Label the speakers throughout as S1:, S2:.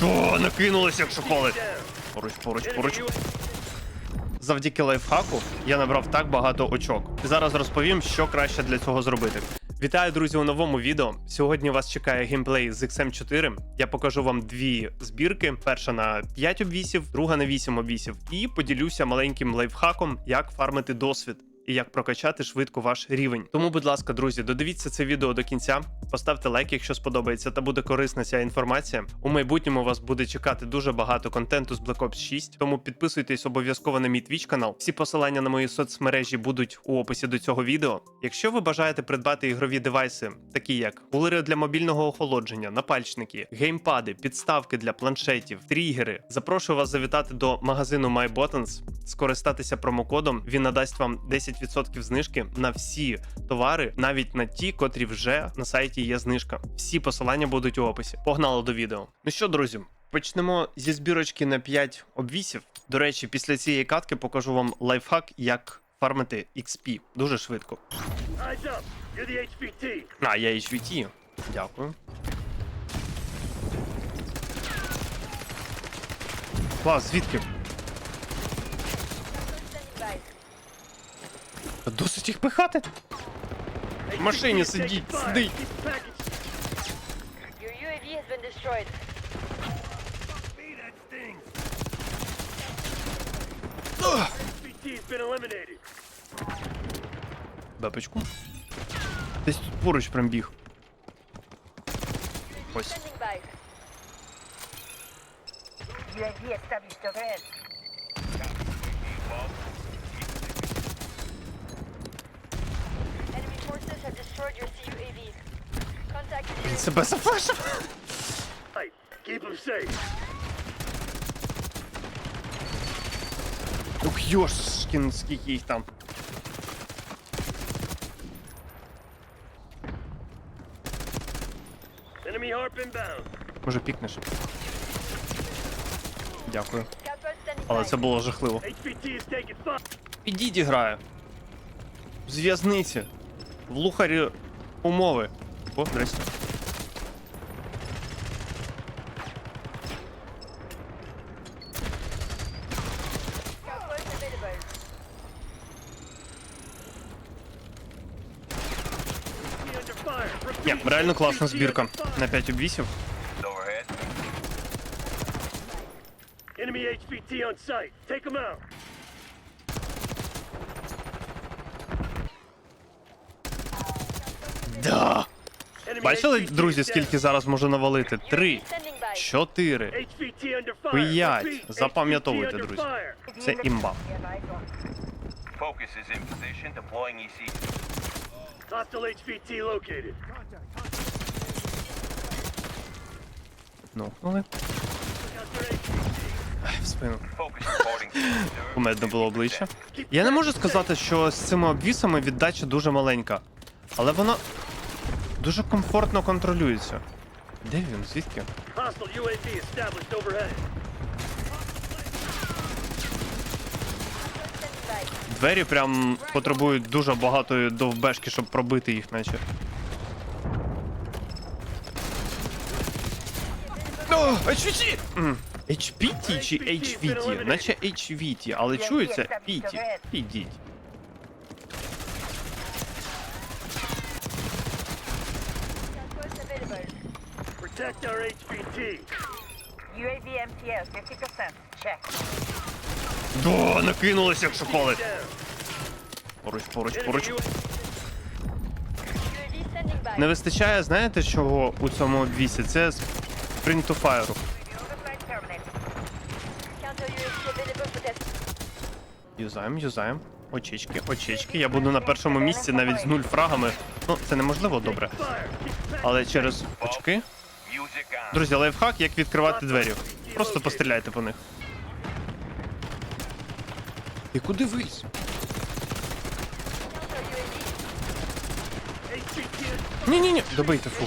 S1: Да, накинулись, як шоколи. Поруч, поруч, поруч. Завдяки лайфхаку я набрав так багато очок. Зараз розповім, що краще для цього зробити. Вітаю, друзі, у новому відео. Сьогодні вас чекає геймплей з XM4. Я покажу вам дві збірки: перша на 5 обвісів, друга на 8 обвісів. І поділюся маленьким лайфхаком, як фармити досвід. І як прокачати швидко ваш рівень. Тому, будь ласка, друзі, додивіться це відео до кінця. Поставте лайк, якщо сподобається, та буде корисна ця інформація. У майбутньому вас буде чекати дуже багато контенту з Black Ops 6, тому підписуйтесь обов'язково на мій Twitch канал. Всі посилання на мої соцмережі будуть у описі до цього відео. Якщо ви бажаєте придбати ігрові девайси, такі як кулери для мобільного охолодження, напальчники, геймпади, підставки для планшетів, тригери, запрошую вас завітати до магазину MyButtons, скористатися промокодом. Він надасть вам 10% знижки на всі товари, навіть на ті, котрі вже на сайті є знижка. Всі посилання будуть у описі. Погнали до відео. Ну що, друзі, почнемо зі збірочки на 5 обвісів. До речі, після цієї катки покажу вам лайфхак, як фармити XP дуже швидко. А, я HVT. Дякую. Клас, звідки? Та Досить їх пихати. В машині сидіть, сидить.
S2: Keep the package.
S3: Your UAV has been destroyed.
S2: Me, that stings! HVT's been eliminated.
S1: Бепочку. Десь тут поруч прям біг. Ось.
S3: Standing by.
S4: UAV established overhead.
S3: Enemy Destroyed your CUAV. Contact
S1: Він
S3: your
S1: себе зафлешив.
S2: Right, keep them safe.
S1: Ух, йошкін, скільки їх там.
S2: Enemy harp inbound.
S1: Може пікнеш. Дякую. Але це було жахливо. Підіть грає. В зв'язниці. В лухарі умови. О, здрасте.
S3: Scalpel available.
S2: Be under fire. Repeat,
S1: Ні, реально класна
S2: HVT
S1: збірка.
S2: under fire.
S1: На 5 обвісів.
S2: Enemy HVT on site. Take them out.
S1: Да! Бачили, друзі, скільки зараз можу навалити? Три, чотири. П'ять. Запам'ятовуйте, друзі. Це імба.
S4: Yeah, nice one.
S5: Focus is in position, deploying E EC.
S2: Hostile HVT located.
S1: Ну, але в спину. Кумедне було обличчя. Я не можу сказати, що з цими обвісами віддача дуже маленька. Але вона дуже комфортно контролюється. Де він? Звідки? Двері прям потребують дуже багатої довбешки, щоб пробити їх, наче. О, HVT! М, HPT чи HVT? Наче HVT, але чується PT. Підіть.
S2: Protect our HVT.
S4: UAV MTL 50%. Check.
S1: Да, накинулись, як шоколи. Поруч, поруч, поруч.
S2: UAV
S3: UAV standing by.
S1: Не вистачає, знаєте, чого у цьому обвісі? Це Sprint to Fire.
S4: Overflight terminated.
S3: Counter UAV available for test.
S1: Юзаємо, юзаємо. Очечки, очечки. Я буду на першому місці навіть з нуль фрагами. Ну, це неможливо добре. Але через очки. Друзі, лайфхак, як відкривати двері. Просто постріляйте по них. І куди вийсь? Ні-ні-ні, добийте, фу.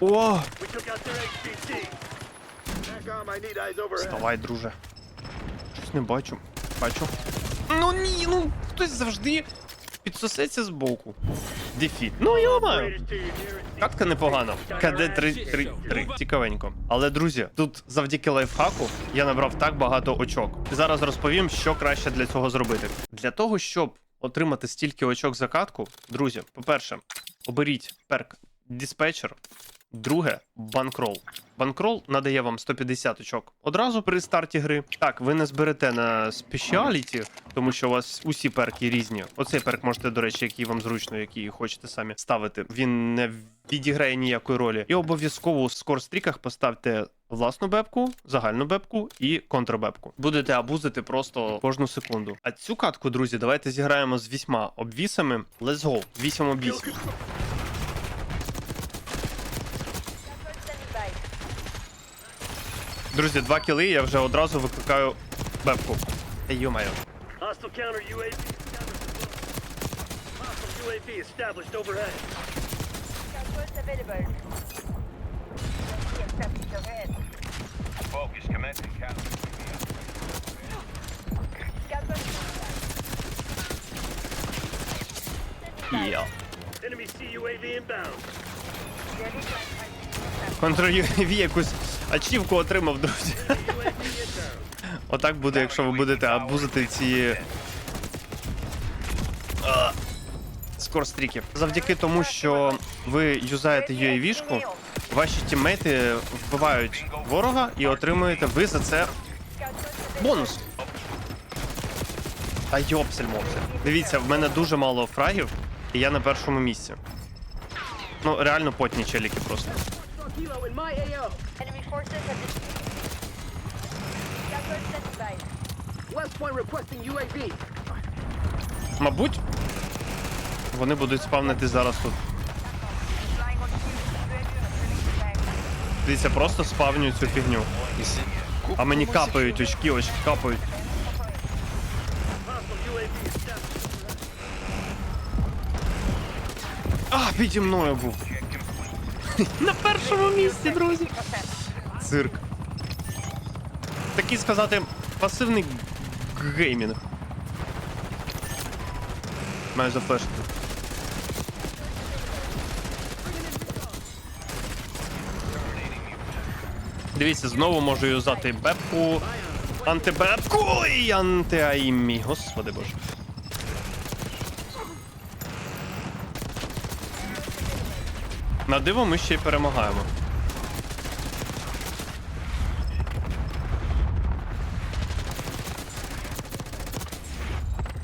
S1: О, давай, друже. Щось не бачу. Бачу. Ну ні, ну хтось завжди підсосеться збоку. Дефіт. Ну
S2: to
S1: Катка непогано. КД 333. Цікавенько. Але друзі, тут завдяки лайфхаку я набрав так багато очок. Зараз розповім, що краще для цього зробити. Для того, щоб отримати стільки очок за катку, друзі, по-перше, оберіть перк диспетчер. Друге банкрол. Банкрол надає вам 150 очок одразу при старті гри. Так, ви не зберете на спеціаліті, тому що у вас усі перки різні. Оцей перк можете, до речі, який вам зручно, який хочете самі ставити. Він не відіграє ніякої ролі. І обов'язково у скорстріках поставте власну бепку, загальну бепку і контрбепку. Будете абузити просто кожну секунду. А цю катку, друзі, давайте зіграємо з вісьма обвісами. Let's go. Вісім.
S3: Gunpoint.
S1: Друзі, два кіли, я вже одразу викликаю бепку. Та йомаю.
S2: Hostile counter UAV. Hostile UAV established overhead.
S3: Gunpoint available.
S4: UAV established overhead.
S5: Focus, commencing counter.
S1: Є.
S2: Enemy CUAV inbound.
S4: Established.
S1: Контр UAV якусь ачівку отримав, друзі. Отак буде, якщо ви будете абузити ці. А, Скорстріки. Завдяки тому, що ви юзаєте UAV-шку, ваші тіммейти вбивають ворога і отримуєте ви за це бонус. Та йопсель мопсель. Дивіться, в мене дуже мало фрагів, і я на першому місці. Ну, реально потні челіки просто. Мабуть, вони будуть спавнити зараз тут. Дивіться, просто спавнюю цю фігню. А мені капають очки, очки капають. А, піді мною був. На першому місці, друзі. Цирк. Такий сказати, пасивний геймінг. Маю зафлешити. Дивіться, знову можу юзати бепку, антибепку і антиаїмі. Господи боже. На диво ми ще й перемагаємо.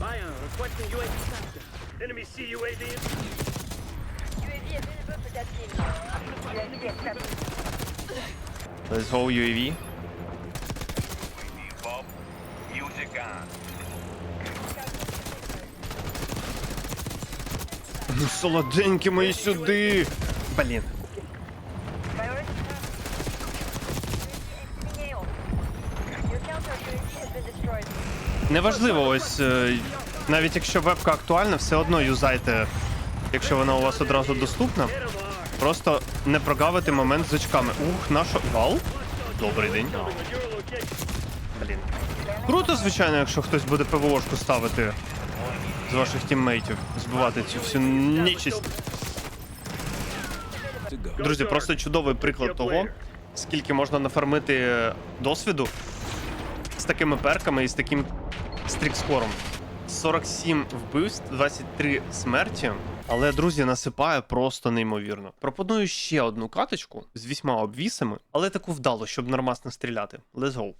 S2: Bion requesting UAV contact. In
S3: UAV available for that team.
S4: UAV established.
S1: Let's go UAV.
S5: Bob, music on.
S1: Ну, солоденькі мої сюди. Блін.
S3: UAV.
S1: Неважливо, ось е, навіть якщо вебка актуальна, все одно юзайте, якщо вона у вас одразу доступна. Просто не прогавити момент з очками. Ух, наша. Вал? Добрий день. Блін. Круто, звичайно, якщо хтось буде ПВОшку ставити з ваших тіммейтів, збивати цю всю нечисть. Друзі, просто чудовий приклад того, скільки можна нафармити досвіду з такими перками і з таким стрікскором. 47 вбивств, 23 смерті. Але, друзі, насипає просто неймовірно. Пропоную ще одну каточку з вісьма обвісами, але таку вдалу, щоб нормасно стріляти. Let's go.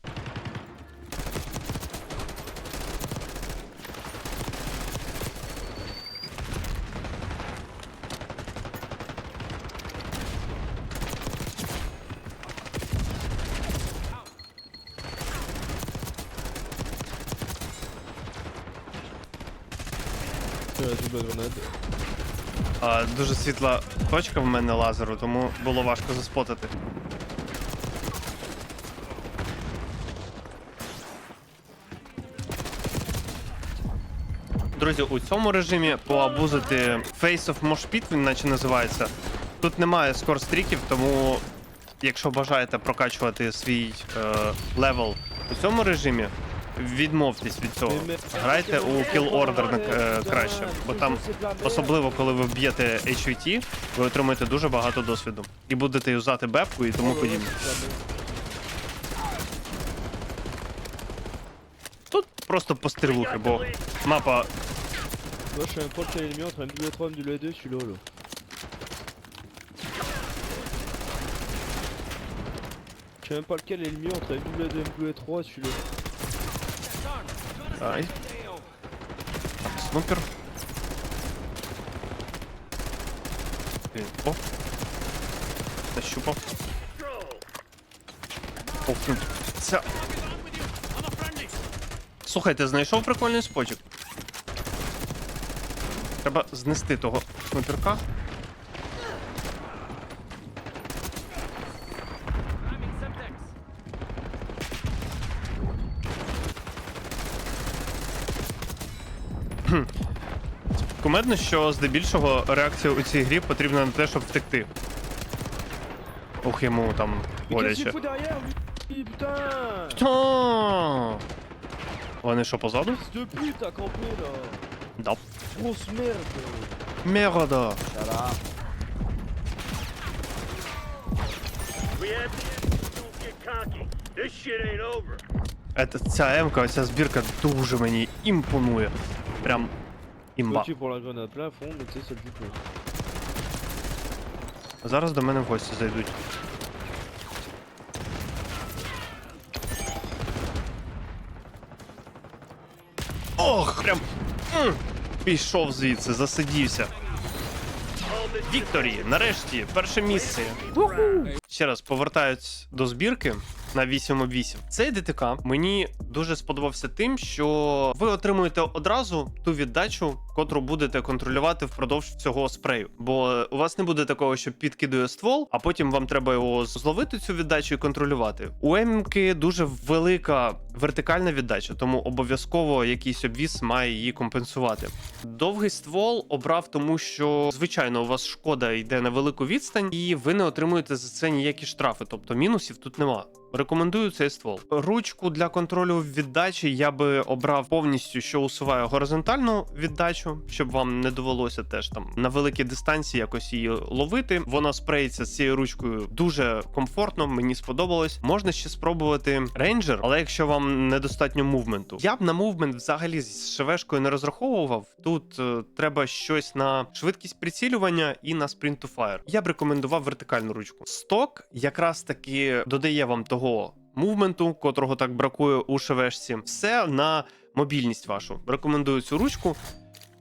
S1: А, дуже світла точка в мене лазеру, тому було важко заспотити. Друзі, у цьому режимі поабузити Face of Mosh Pit, він наче називається. Тут немає скорстріків, тому якщо бажаєте прокачувати свій е, левел у цьому режимі, відмовтесь від цього. Грайте у Kill Order е, краще, бо там, особливо коли ви б'єте HVT, ви отримаєте дуже багато досвіду. І будете юзати бепку і тому подібне. Тут просто пострілухи, бо мапа
S6: Moi je sais même pas lequel est le mien entre MW3 et MW2, celui-là là. Je sais même pas lequel est le mieux entre MW2 et MW3 celui-là.
S1: Ай. Снупер. О. Нащупав. Ох, ну, Це... Слухайте, знайшов прикольний спочик. Треба знести того снуперка. Кумедно, що здебільшого реакція у цій грі потрібна на те, щоб втекти. Ох, йому там боляче.
S6: fout derrière lui Putain
S1: Та! Вони що позаду? Да. Мерда. Ця емка, ця збірка дуже мені імпонує. Прям імба.
S6: Ok pour la grenade plein fond mais tu sais c'est le but.
S1: Зараз до мене в гості зайдуть. Ох, прям. м, Пішов звідси, засидівся. Вікторі, нарешті, перше місце. Ще раз повертаюсь до збірки на 8 об 8. Цей ДТК мені дуже сподобався тим, що ви отримуєте одразу ту віддачу, котру будете контролювати впродовж цього спрею. Бо у вас не буде такого, що підкидує ствол, а потім вам треба його зловити цю віддачу і контролювати. У Емки дуже велика вертикальна віддача, тому обов'язково якийсь обвіз має її компенсувати. Довгий ствол обрав, тому що звичайно у вас шкода йде на велику відстань, і ви не отримуєте за це ніякі штрафи, тобто мінусів тут нема. Рекомендую цей ствол. Ручку для контролю віддачі я би обрав повністю, що усуває горизонтальну віддачу, щоб вам не довелося теж там на великій дистанції якось її ловити. Вона спреється з цією ручкою дуже комфортно, мені сподобалось. Можна ще спробувати рейнджер, але якщо вам недостатньо мувменту, я б на мувмент взагалі з шевешкою не розраховував. Тут е, треба щось на швидкість прицілювання і на fire. Я б рекомендував вертикальну ручку. Сток якраз таки додає вам того мувменту, котрого так бракує у шевешці. Все на мобільність вашу. Рекомендую цю ручку.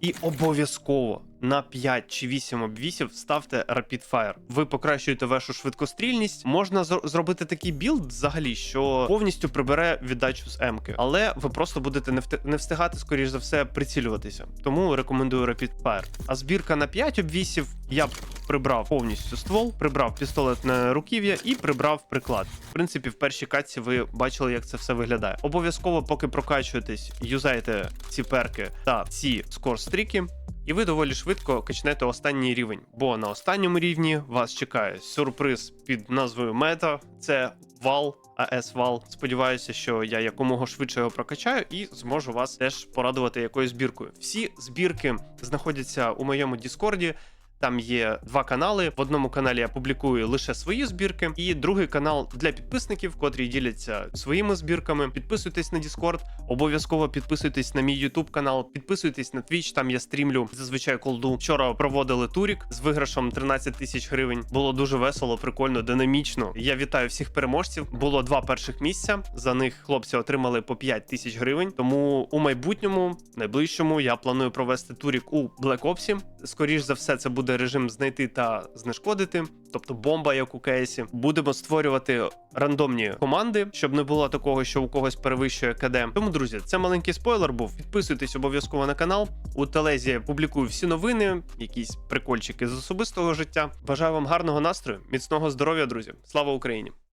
S1: І обов'язково на 5 чи 8 обвісів ставте Rapid Fire. Ви покращуєте вашу швидкострільність. Можна зро- зробити такий білд взагалі, що повністю прибере віддачу з М-ки. Але ви просто будете не, не встигати, скоріш за все, прицілюватися. Тому рекомендую Rapid Fire. А збірка на 5 обвісів я б прибрав повністю ствол, прибрав пістолетне руків'я і прибрав приклад. В принципі, в першій катці ви бачили, як це все виглядає. Обов'язково, поки прокачуєтесь, юзайте ці перки та ці скор-стріки. І ви доволі швидко качнете останній рівень, бо на останньому рівні вас чекає сюрприз під назвою Мета. Це вал, АС вал. Сподіваюся, що я якомога швидше його прокачаю і зможу вас теж порадувати якоюсь збіркою. Всі збірки знаходяться у моєму Діскорді. Там є два канали. В одному каналі я публікую лише свої збірки, і другий канал для підписників, котрі діляться своїми збірками. Підписуйтесь на Discord, обов'язково підписуйтесь на мій YouTube канал, підписуйтесь на Twitch, там я стрімлю зазвичай колду. Вчора проводили турік з виграшом 13 тисяч гривень. Було дуже весело, прикольно, динамічно. Я вітаю всіх переможців. Було два перших місця. За них хлопці отримали по 5 тисяч гривень. Тому у майбутньому, найближчому, я планую провести турік у Black Ops. Скоріш за все, це буде режим знайти та знешкодити, тобто бомба, як у кейсі. Будемо створювати рандомні команди, щоб не було такого, що у когось перевищує КД. Тому, друзі, це маленький спойлер був. Підписуйтесь обов'язково на канал. У Телезі публікую всі новини, якісь прикольчики з особистого життя. Бажаю вам гарного настрою, міцного здоров'я, друзі. Слава Україні!